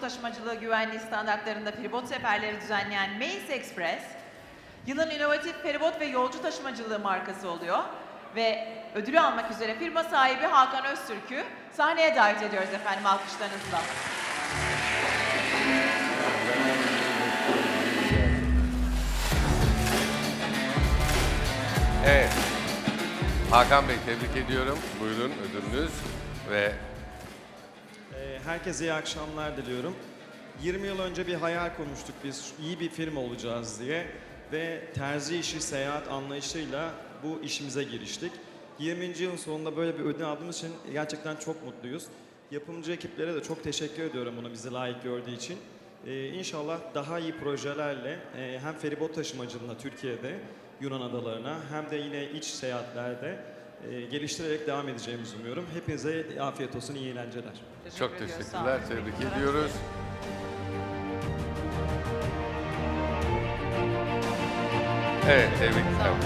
taşımacılığı güvenliği standartlarında feribot seferleri düzenleyen Mace Express, yılın inovatif feribot ve yolcu taşımacılığı markası oluyor. Ve ödülü almak üzere firma sahibi Hakan Öztürk'ü sahneye davet ediyoruz efendim alkışlarınızla. Evet. Hakan Bey tebrik ediyorum. Buyurun ödülünüz ve Herkese iyi akşamlar diliyorum. 20 yıl önce bir hayal konmuştuk biz iyi bir firma olacağız diye ve terzi işi seyahat anlayışıyla bu işimize giriştik. 20. yılın sonunda böyle bir ödül aldığımız için gerçekten çok mutluyuz. Yapımcı ekiplere de çok teşekkür ediyorum bunu bizi layık gördüğü için. Ee, inşallah daha iyi projelerle e, hem feribot taşımacılığına Türkiye'de Yunan adalarına hem de yine iç seyahatlerde e, geliştirerek devam edeceğimizi umuyorum. Hepinize afiyet olsun, iyi eğlenceler. çok ediyoruz, sağ teşekkürler. olun. Tebrik ediyoruz. Evet, tebrikler. Sağ olun.